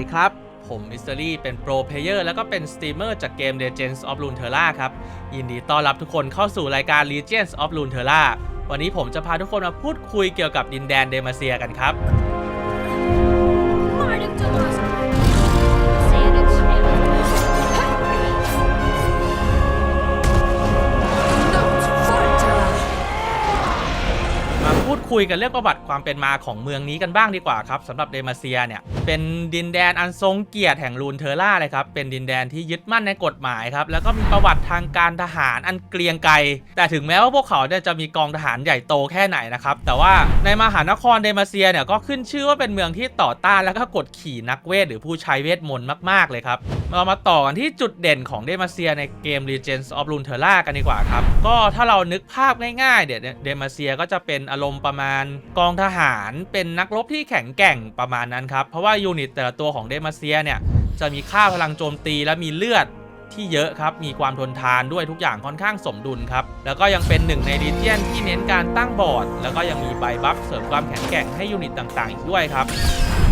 ดีครับ ผมมิสเตอรี่เป็นโปรเพลเยอร์แล้วก็เป็นสตรีมเมอร์จากเกม Legends of Runeterra ครับ ยินดีต้อนรับทุกคนเข้าสู่รายการ Legends of Runeterra วันนี้ผมจะพาทุกคนมาพูดคุยเกี่ยวกับดินแดนเดมาเซียกันครับ คุยกันเรื่องประวัติความเป็นมาของเมืองนี้กันบ้างดีกว่าครับสำหรับเดมาเซียเนี่ยเป็นดินแดนอันทรงเกียรติแห่งรูนเทอร่าเลยครับเป็นดินแดนที่ยึดมั่นในกฎหมายครับแล้วก็มีประวัติทางการทหารอันเกรียงไกรแต่ถึงแม้ว่าพวกเขาเนี่ยจะมีกองทหารใหญ่โตแค่ไหนนะครับแต่ว่าในมหานครเดมาเซียเนี่ยก็ขึ้นชื่อว่าเป็นเมืองที่ต่อต้านแล้วก็กดขี่นักเวทหรือผู้ใช้เวทมนต์มากๆเลยครับ เรามาต่อกันที่จุดเด่นของเดมาเซียในเกม Legends of Runeterra กันดีกว่าครับ ก็ถ้าเรานึกภาพง่ายๆ เดี๋ยวเดมาเซียก็จะเป็นอารมณ์ประมาณกองทหารเป็นนักรบที่แข็งแกร่งประมาณนั้นครับ เพราะว่ายูนิตแต่ละตัวของเดมาเซียเนี่ยจะมีค่าพลังโจมตีและมีเลือดที่เยอะครับ มีความทนทานด้วยทุกอย่างค่อนข้างสมดุลครับ แล้วก็ยังเป็นหนึ่งในดีเจียนที่เน้นการตั้งบอร์ด แล้วก็ยังมีใบบัฟเสริมความแข็งแกร่งให้ยูนิตต่างๆ อีกด้วยครับ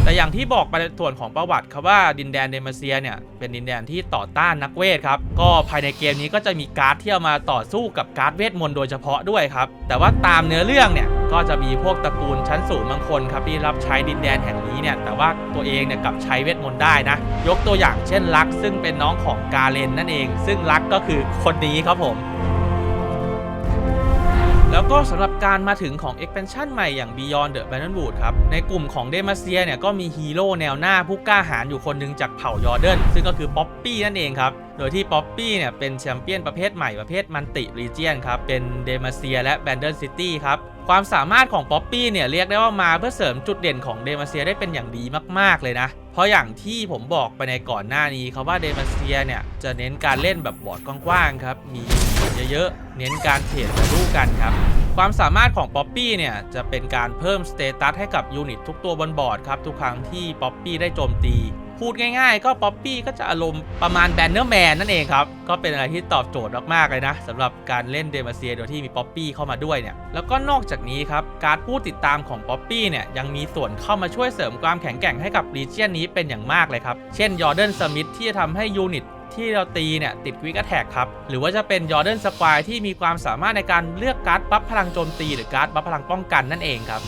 แต่อย่างที่บอกไปในส่วนของประวัติครับว่าดินแดนเดมาเซียเนี่ยเป็นดินแดนที่ต่อต้านนักเวทครับก็ภายในเกมนี้ก็จะมีการ์ดที่เอามาต่อสู้กับการ์ดเวทมนต์โดยเฉพาะด้วยครับแต่ว่าตามเนื้อเรื่องเนี่ยก็จะมีพวกตระกูลชั้นสูงบางคนครับที่รับใช้ดินแดนแห่งนี้เนี่ยแต่ว่าตัวเองเนี่ยกับใช้เวทมนต์ได้นะ ยกตัวอย่างเช่นลักซึ่งเป็นน้องของกาเลนนั่นเอง ซึ่งลักก็คือคนนี้ครับผม แล้วก็สำหรับการมาถึงของ expansion ใหม่อย่าง Beyond the Bannerwood ครับ ในกลุ่มของเดมาเซียเนี่ยก็มีฮีโร่แนวหน้าผู้กล้าหาญอยู่คนหนึ่งจากเผ่ายอร์เดนซึ่งก็คือป๊อปปี้นั่นเองครับโดยที่ป๊อปปี้เนี่ยเป็นแชมเปี้ยนประเภทใหม่ประเภทมันติรีเจียนครับเป็นเดมาเซียและแบนเด n ซิตี้ครับความสามารถของป๊อปปี้เนี่ยเรียกได้ว่ามาเพื่อเสริมจุดเด่นของเดมาเซียได้เป็นอย่างดีมาก ๆ เลยนะ เพราะอย่างที่ผมบอกไปในก่อนหน้านี้ครับว่าเดมาเซียเนี่ยจะเน้นการเล่นแบบบอร์ดกว้างๆครับมี เยอะๆ เน้นการเทรดรูกันครับ ความสามารถของป๊อปปี้เนี่ยจะเป็นการเพิ่มสเตตัสให้กับยูนิตทุกตัวบนบอร์ดครับทุกครั้งที่ป๊อปปี้ได้โจมตี พูดง่ายๆ ก็ป๊อปปี้ก็จะอารมณ์ประมาณแบนเนอร์แมนนั่นเองครับ ก็เป็นอะไรที่ตอบโจทย์มากๆเลยนะสำหรับการเล่นเดมาเซียโดยที่มีป๊อปปี้เข้ามาด้วยเนี่ยแล้วก็นอกจากนี้ครับการผู้ติดตามของป๊อปปี้เนี่ยยังมีส่วนเข้ามาช่วยเสริมความแข็งแกร่งให้กับรีเจียนนี้เป็นอย่างมากเลยครับเช่นยอร์เดนสมิธที่จะทำให้ยูนิต ที่เราตีเนี่ยติดวิกแท็กครับ หรือว่าจะเป็นยอร์เดนสควายที่มีความสามารถในการเลือกการ์ดบัฟพลังโจมตี หรือการ์ดบัฟพลังป้องกันนั่นเองครับ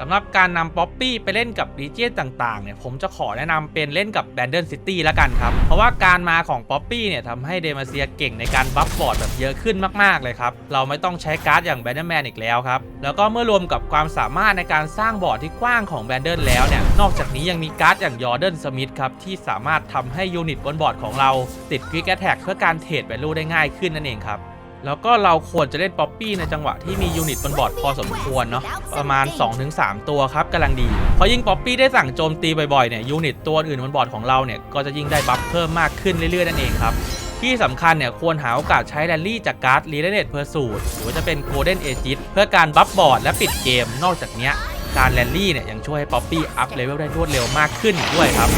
สำหรับการนำป๊อปปี้ไปเล่นกับรีเจียนต่างๆเนี่ยผมจะขอแนะนำเป็นเล่นกับแบนเดิลซิตี้ละกันครับ เพราะว่าการมาของป๊อปปี้เนี่ยทำให้เดมาเซียเก่งในการบัฟบอร์ดแบบเยอะขึ้นมากๆเลยครับ เราไม่ต้องใช้การ์ดอย่างแบนเดอร์แมนอีกแล้วครับ แล้วก็เมื่อรวมกับความสามารถในการสร้างบอร์ดที่กว้างของแบนเดิลแล้วเนี่ยนอกจากนี้ยังมีการ์ดอย่างยอร์เดนสมิธครับที่สามารถทำให้ยูนิตบนบอร์ดของเราติดควิกแท็กเพื่อการเทรดแวลูได้ง่ายขึ้นนั่นเองครับ แล้วก็เราควรจะเล่นป๊อปปี้ในจังหวะที่มียูนิตบนบอร์ดพอสมควรเนาะประมาณ 2-3 ตัวครับกำลังดีเพราะยิ่งป๊อปปี้ได้สั่งโจมตีบ่อยๆเนี่ยยูนิตตัวอื่นบนบอร์ดของเราเนี่ยก็จะยิ่งได้บัฟเพิ่มมากขึ้นเรื่อยๆนั่นเองครับที่สำคัญเนี่ยควรหาโอกาสใช้แรลลี่จากการ์ดรีเลเนตเพอร์สูตหรือจะเป็นโกลเด้นเอจิตเพื่อการบัฟบอร์ดและปิดเกม นอกจากนี้การแรลลี่เนี่ยยังช่วยให้ป๊อปปี้อัพเลเวลได้รวดเร็วมากขึ้นด้วยครับ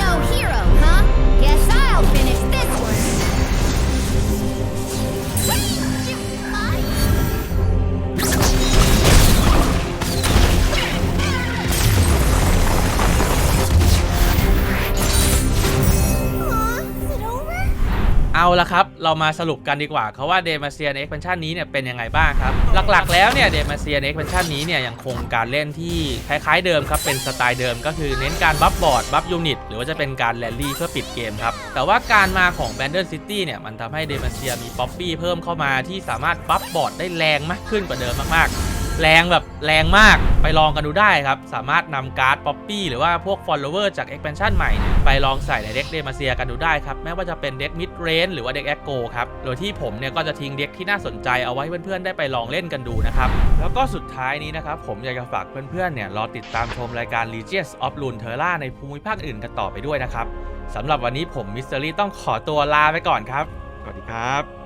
No hero, huh? Guess I'll finish เอาละครับ เรามาสรุปกันดีกว่าเขาว่าเดมาเซียใน expansion นี้เนี่ยเป็นยังไงบ้างครับ หลักๆ แล้วเนี่ยเดมาเซียใน expansion นี้เนี่ยยังคงการเล่นที่คล้ายๆเดิมครับ เป็นสไตล์เดิมก็คือเน้นการบัฟบอร์ดบัฟยูนิตหรือว่าจะเป็นการแรลลี่เพื่อปิดเกมครับ แต่ว่าการมาของแบนเด n ซิตี้เนี่ยมันทำให้เดมาเซียมีป๊อปปี้เพิ่มเข้ามาที่สามารถบัฟบอร์ดได้แรงมากขึ้นกว่าเดิมมากๆ แรงแบบแรงมากไปลองกันดูได้ครับ สามารถนำการ์ดป๊อปปี้หรือว่าพวก follower จาก expansion ใหม่เนี่ยไปลองใส่ในเด็กเดมาเซียกันดูได้ครับ แม้ว่าจะเป็นเด็ก mid range หรือว่าเด็ก echo ครับ โดยที่ผมเนี่ยก็จะทิ้งเด็กที่น่าสนใจเอาไว้เพื่อนๆได้ไปลองเล่นกันดูนะครับ แล้วก็สุดท้ายนี้นะครับ ผมอยากจะฝากเพื่อนๆเนี่ยรอติดตามชมรายการ Legions of Runeterra ในภูมิภาคอื่นกันต่อไปด้วยนะครับสำหรับวันนี้ผมมิสเตอรี่ต้องขอตัวลาไปก่อนครับสวัสดีครับ